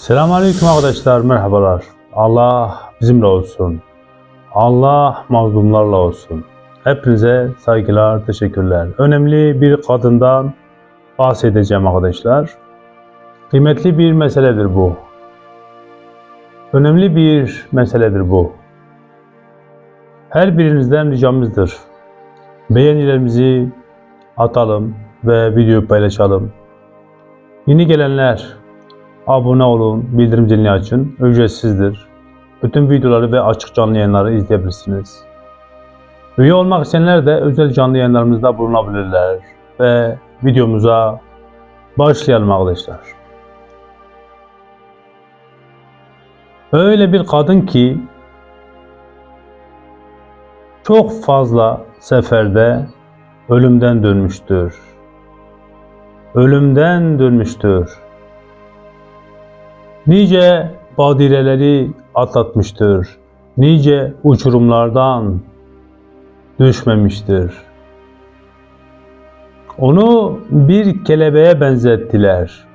Selamünaleyküm arkadaşlar, merhabalar. Allah bizimle olsun. Allah mazlumlarla olsun. Hepinize saygılar, teşekkürler. Önemli bir kadından bahsedeceğim arkadaşlar. Kıymetli bir meseledir bu. Önemli bir meseledir bu. Her birinizden ricamızdır. Beğenilerimizi atalım ve videoyu paylaşalım. Yeni gelenler abone olun, bildirim zilini açın. Ücretsizdir. Bütün videoları ve açık canlı yayınları izleyebilirsiniz. Üye olmak isteyenler de özel canlı yayınlarımızda bulunabilirler. Ve videomuza başlayalım arkadaşlar. Öyle bir kadın ki çok fazla seferde ölümden dönmüştür. Ölümden dönmüştür. Nice badireleri atlatmıştır. Nice uçurumlardan düşmemiştir. Onu bir kelebeğe benzettiler.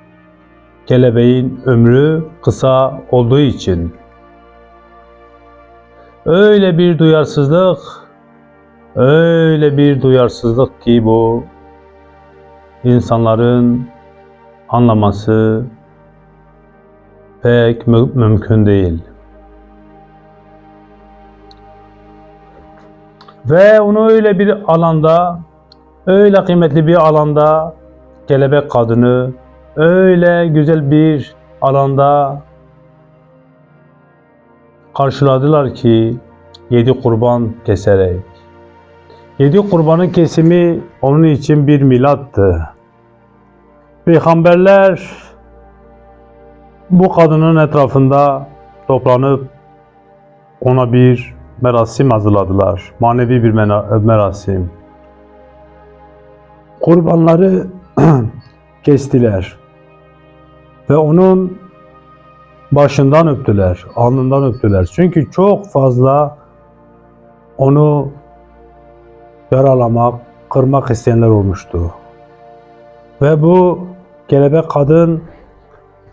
Kelebeğin ömrü kısa olduğu için. Öyle bir duyarsızlık, öyle bir duyarsızlık ki bu insanların anlaması pek mü- mümkün değil. Ve onu öyle bir alanda, öyle kıymetli bir alanda kelebek kadını öyle güzel bir alanda karşıladılar ki yedi kurban keserek. Yedi kurbanın kesimi onun için bir milattı. Peygamberler bu kadının etrafında toplanıp ona bir merasim hazırladılar. Manevi bir merasim. Kurbanları kestiler. Ve onun başından öptüler, alnından öptüler. Çünkü çok fazla onu yaralamak, kırmak isteyenler olmuştu. Ve bu kelebek kadın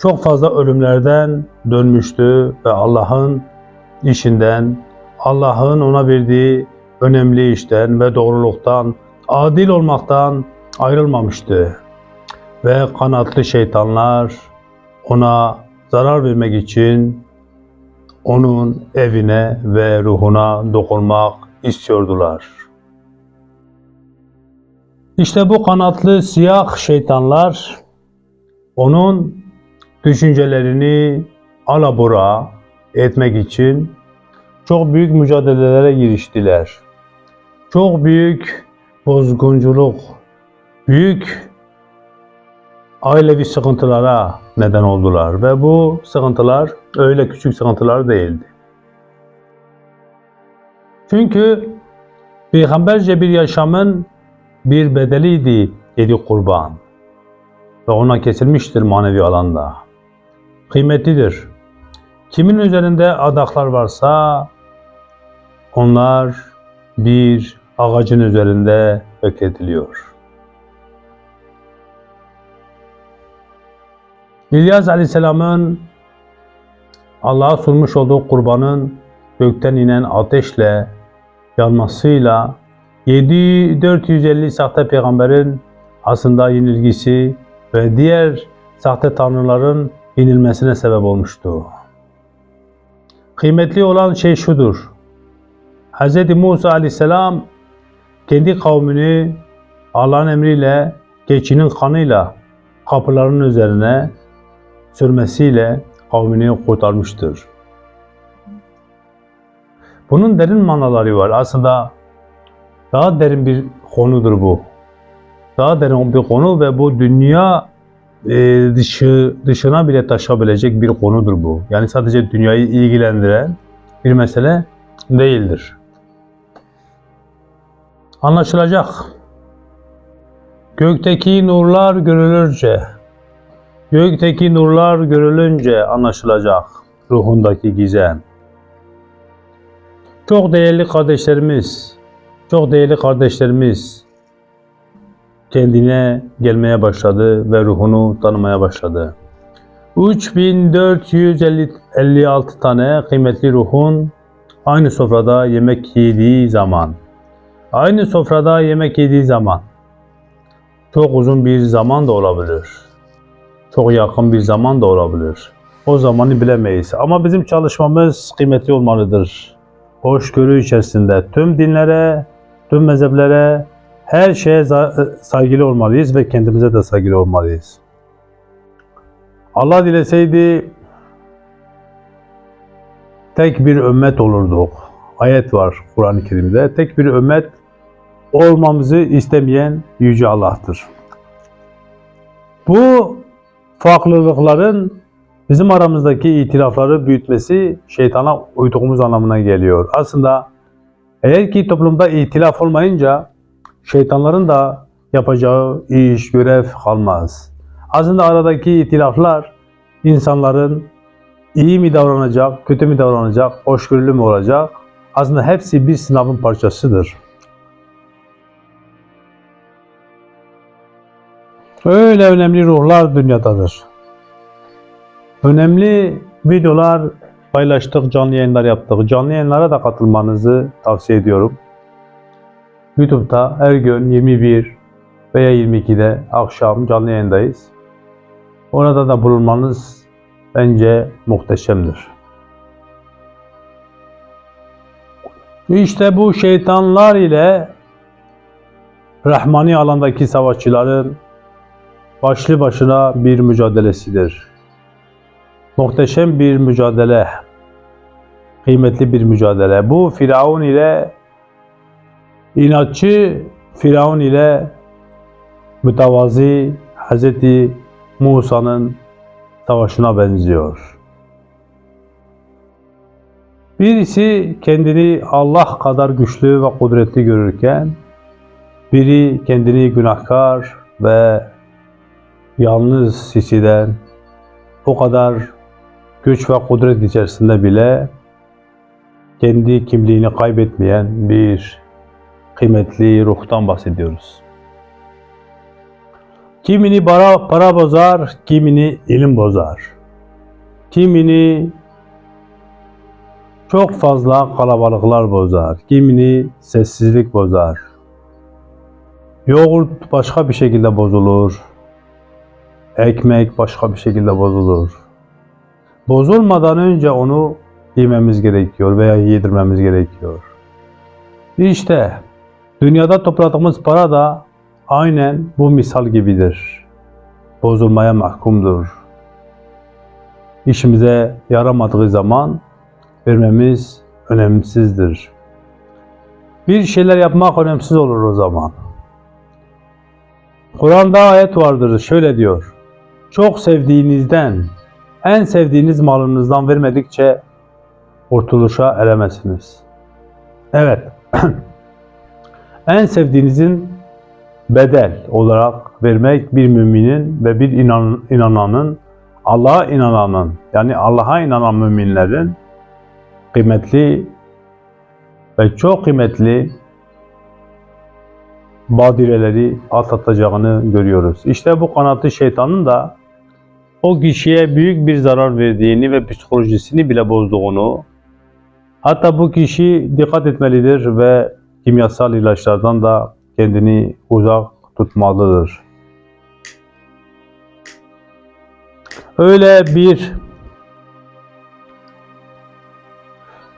çok fazla ölümlerden dönmüştü ve Allah'ın işinden, Allah'ın ona verdiği önemli işten ve doğruluktan, adil olmaktan ayrılmamıştı. Ve kanatlı şeytanlar ona zarar vermek için onun evine ve ruhuna dokunmak istiyordular. İşte bu kanatlı siyah şeytanlar onun düşüncelerini alabora etmek için çok büyük mücadelelere giriştiler. Çok büyük bozgunculuk, büyük ailevi sıkıntılara neden oldular ve bu sıkıntılar öyle küçük sıkıntılar değildi. Çünkü peygamberce bir yaşamın bir bedeliydi yedi kurban ve ona kesilmiştir manevi alanda. Kıymetlidir. Kimin üzerinde adaklar varsa onlar bir ağacın üzerinde bekletiliyor. İlyas Aleyhisselam'ın Allah'a sunmuş olduğu kurbanın gökten inen ateşle yanmasıyla 7 450 sahte peygamberin aslında yenilgisi ve diğer sahte tanrıların yenilmesine sebep olmuştu. Kıymetli olan şey şudur. Hz. Musa aleyhisselam kendi kavmini Allah'ın emriyle keçinin kanıyla kapıların üzerine sürmesiyle kavmini kurtarmıştır. Bunun derin manaları var. Aslında daha derin bir konudur bu. Daha derin bir konu ve bu dünya e, dışı dışına bile taşabilecek bir konudur bu. Yani sadece dünyayı ilgilendiren bir mesele değildir. Anlaşılacak. Gökteki nurlar görülürce, gökteki nurlar görülünce anlaşılacak ruhundaki gizem. Çok değerli kardeşlerimiz, çok değerli kardeşlerimiz kendine gelmeye başladı ve ruhunu tanımaya başladı. 3456 tane kıymetli ruhun aynı sofrada yemek yediği zaman, aynı sofrada yemek yediği zaman, çok uzun bir zaman da olabilir. Çok yakın bir zaman da olabilir. O zamanı bilemeyiz. Ama bizim çalışmamız kıymetli olmalıdır. Hoşgörü içerisinde tüm dinlere, tüm mezheplere, her şeye za- saygılı olmalıyız ve kendimize de saygılı olmalıyız. Allah dileseydi tek bir ümmet olurduk. Ayet var Kur'an-ı Kerim'de. Tek bir ümmet olmamızı istemeyen Yüce Allah'tır. Bu farklılıkların bizim aramızdaki itilafları büyütmesi şeytana uyduğumuz anlamına geliyor. Aslında eğer ki toplumda itilaf olmayınca şeytanların da yapacağı iş, görev kalmaz. Aslında aradaki itilaflar insanların iyi mi davranacak, kötü mü davranacak, hoşgörülü mü olacak? Aslında hepsi bir sınavın parçasıdır. Öyle önemli ruhlar dünyadadır. Önemli videolar paylaştık, canlı yayınlar yaptık. Canlı yayınlara da katılmanızı tavsiye ediyorum. YouTube'da her gün 21 veya 22'de akşam canlı yayındayız. Orada da bulunmanız bence muhteşemdir. İşte bu şeytanlar ile Rahmani alandaki savaşçıların başlı başına bir mücadelesidir. Muhteşem bir mücadele, kıymetli bir mücadele. Bu Firavun ile inatçı Firavun ile mütevazi Hz. Musa'nın savaşına benziyor. Birisi kendini Allah kadar güçlü ve kudretli görürken, biri kendini günahkar ve yalnız hisseden, o kadar güç ve kudret içerisinde bile kendi kimliğini kaybetmeyen bir kıymetli ruhtan bahsediyoruz. Kimini para, para bozar, kimini ilim bozar. Kimini çok fazla kalabalıklar bozar, kimini sessizlik bozar. Yoğurt başka bir şekilde bozulur. Ekmek başka bir şekilde bozulur. Bozulmadan önce onu yememiz gerekiyor veya yedirmemiz gerekiyor. İşte dünyada topladığımız para da aynen bu misal gibidir. Bozulmaya mahkumdur. İşimize yaramadığı zaman vermemiz önemsizdir. Bir şeyler yapmak önemsiz olur o zaman. Kur'an'da ayet vardır şöyle diyor. Çok sevdiğinizden, en sevdiğiniz malınızdan vermedikçe kurtuluşa eremezsiniz. Evet. en sevdiğinizin bedel olarak vermek bir müminin ve bir inan, inananın, Allah'a inananın, yani Allah'a inanan müminlerin kıymetli ve çok kıymetli badireleri atlatacağını görüyoruz. İşte bu kanatlı şeytanın da o kişiye büyük bir zarar verdiğini ve psikolojisini bile bozduğunu, hatta bu kişi dikkat etmelidir ve kimyasal ilaçlardan da kendini uzak tutmalıdır. Öyle bir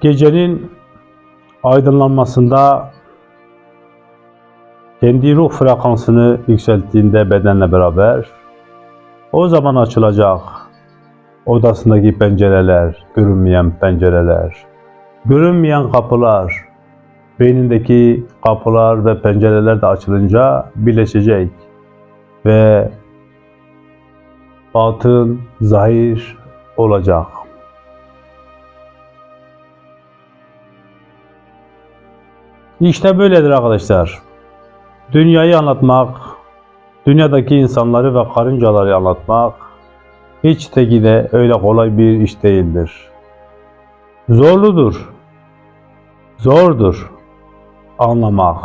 gecenin aydınlanmasında kendi ruh frekansını yükselttiğinde bedenle beraber o zaman açılacak odasındaki pencereler, görünmeyen pencereler, görünmeyen kapılar, beynindeki kapılar ve pencereler de açılınca birleşecek ve batın zahir olacak. İşte böyledir arkadaşlar. Dünyayı anlatmak, dünyadaki insanları ve karıncaları anlatmak hiç de gide öyle kolay bir iş değildir. Zorludur. Zordur anlamak.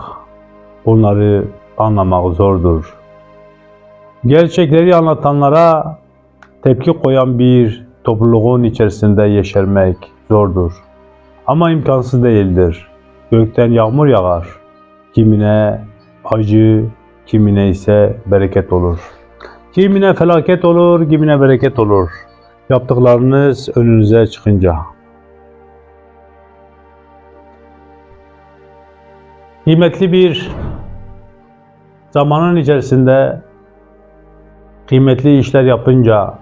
Bunları anlamak zordur. Gerçekleri anlatanlara tepki koyan bir topluluğun içerisinde yeşermek zordur. Ama imkansız değildir. Gökten yağmur yağar. Kimine acı, kimine ise bereket olur. Kimine felaket olur, kimine bereket olur. Yaptıklarınız önünüze çıkınca. Kıymetli bir zamanın içerisinde kıymetli işler yapınca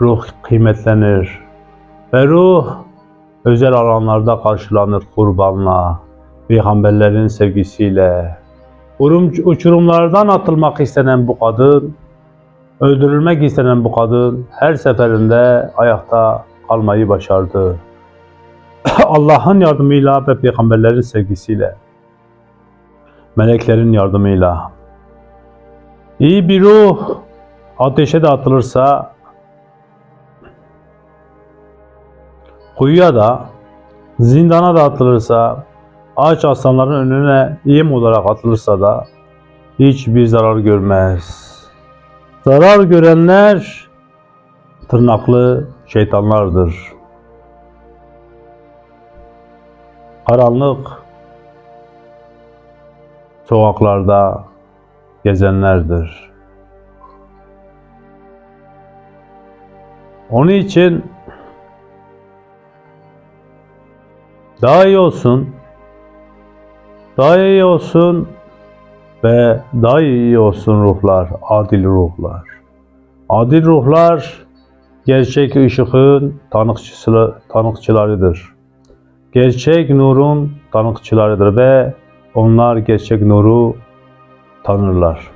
ruh kıymetlenir. Ve ruh özel alanlarda karşılanır kurbanla, peygamberlerin sevgisiyle. Urum, uçurumlardan atılmak istenen bu kadın, öldürülmek istenen bu kadın her seferinde ayakta kalmayı başardı. Allah'ın yardımıyla ve peygamberlerin sevgisiyle, meleklerin yardımıyla. İyi bir ruh ateşe de atılırsa kuyuya da zindana da atılırsa ağaç aslanların önüne yem olarak atılırsa da hiçbir zarar görmez. Zarar görenler tırnaklı şeytanlardır. Karanlık sokaklarda gezenlerdir. Onun için daha iyi olsun, daha iyi olsun ve daha iyi olsun ruhlar, adil ruhlar. Adil ruhlar gerçek ışığın tanıkçısı, tanıkçılarıdır. Gerçek nurun tanıkçılarıdır ve onlar gerçek nuru tanırlar.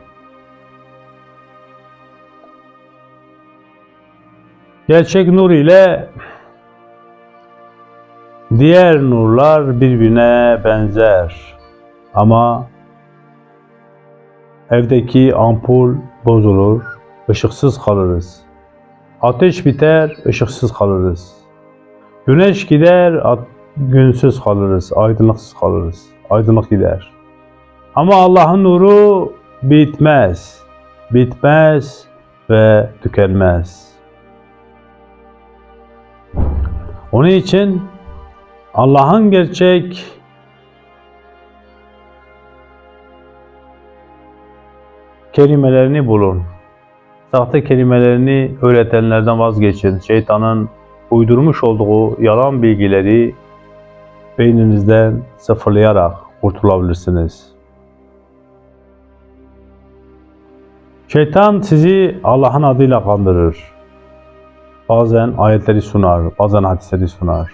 Gerçek nur ile diğer nurlar birbirine benzer. Ama evdeki ampul bozulur, ışıksız kalırız. Ateş biter, ışıksız kalırız. Güneş gider, günsüz kalırız, aydınlıksız kalırız. Aydınlık gider. Ama Allah'ın nuru bitmez. Bitmez ve tükenmez. Onun için Allah'ın gerçek kelimelerini bulun. Sahte kelimelerini öğretenlerden vazgeçin. Şeytanın uydurmuş olduğu yalan bilgileri beyninizden sıfırlayarak kurtulabilirsiniz. Şeytan sizi Allah'ın adıyla kandırır. Bazen ayetleri sunar, bazen hadisleri sunar.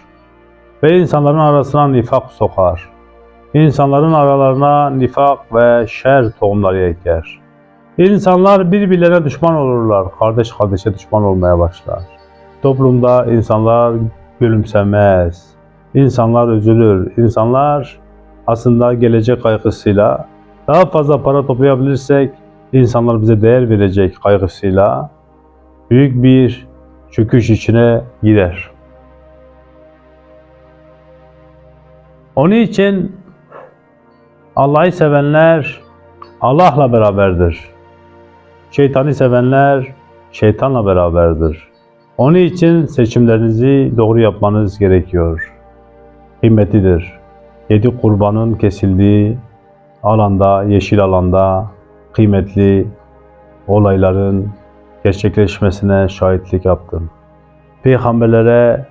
Ve insanların arasına nifak sokar. İnsanların aralarına nifak ve şer tohumları eker. İnsanlar birbirlerine düşman olurlar. Kardeş kardeşe düşman olmaya başlar. Toplumda insanlar gülümsemez. İnsanlar üzülür. İnsanlar aslında gelecek kaygısıyla daha fazla para toplayabilirsek insanlar bize değer verecek kaygısıyla büyük bir çöküş içine girer. Onun için Allah'ı sevenler Allah'la beraberdir. Şeytanı sevenler şeytanla beraberdir. Onun için seçimlerinizi doğru yapmanız gerekiyor. Kıymetlidir. Yedi kurbanın kesildiği alanda, yeşil alanda kıymetli olayların gerçekleşmesine şahitlik yaptım. Peygamberlere,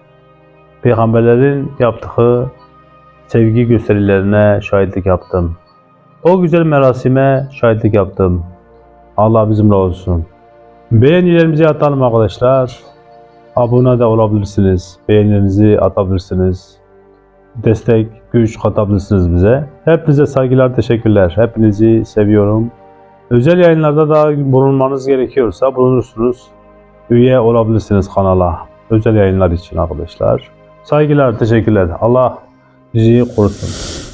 peygamberlerin yaptığı sevgi gösterilerine şahitlik yaptım. O güzel merasime şahitlik yaptım. Allah bizimle olsun. Beğenilerimizi atalım arkadaşlar. Abone de olabilirsiniz. Beğenilerinizi atabilirsiniz. Destek, güç katabilirsiniz bize. Hepinize saygılar, teşekkürler. Hepinizi seviyorum. Özel yayınlarda da bulunmanız gerekiyorsa bulunursunuz. Üye olabilirsiniz kanala. Özel yayınlar için arkadaşlar. Saygılar, teşekkürler. Allah bizi korusun.